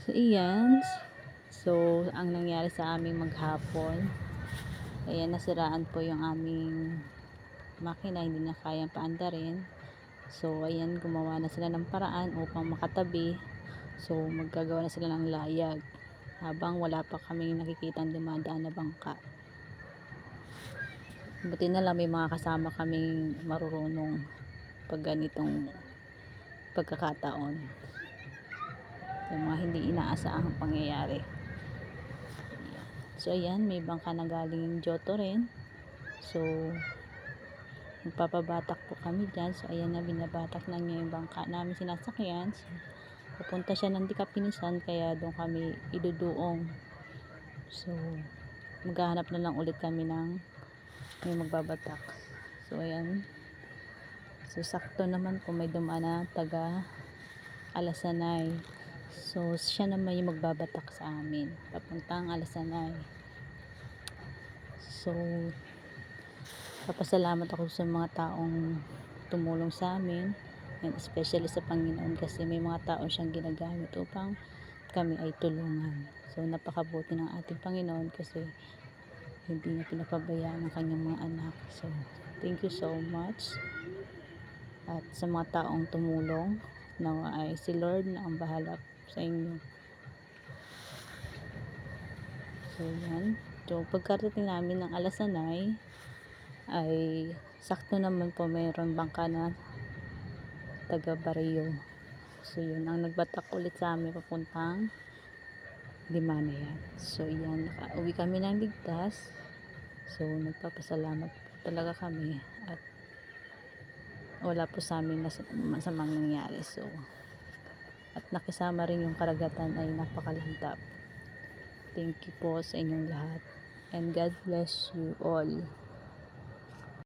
So, iyan. So, ang nangyari sa aming maghapon, ayan, nasiraan po yung aming makina, hindi na kayang paandarin. So, ayan, gumawa na sila ng paraan upang makatabi. So, maggagawa na sila ng layag habang wala pa kami nakikita ang dumadaan na bangka. Buti na lang may mga kasama kaming marurunong pag ganitong pagkakataon. Yung mga hindi inaasahang pangyayari. So, ayan, may bangka na galing Johto rin. So, magpapabatak po kami dyan. So, ayan na, binabatak na niya yung bangka namin sinasakyan. So, papunta siya ng Dikapinisan, kaya doon kami iduduong. So, maghahanap na lang ulit kami ng may magbabatak. So, ayan. So, sakto naman po may dumaan na taga Alasanay. So, siya naman yung magbabatak sa amin. Papuntang Alasanay. So, papasalamat ako sa mga taong tumulong sa amin. And especially sa Panginoon kasi may mga tao siyang ginagamit upang kami ay tulungan. So, napakabuti ng ating Panginoon kasi hindi niya pinapabayaan ang kanyang mga anak. So, thank you so much. At sa mga taong tumulong, na ay si Lord na ang bahala sa inyo. So, yan. So, pagkarating namin ng Alasanay, ay sakto naman po mayroon bangka na taga Barrio. So, yun. Ang nagbatak ulit sa amin papuntang Dimana yan. So, yan. Nakauwi kami ng ligtas. So, nagpapasalamat po talaga kami. At wala po sa amin nas- masamang nangyari. So, at nakisama rin yung karagatan ay napakalantap. Thank you po sa inyong lahat. And God bless you all.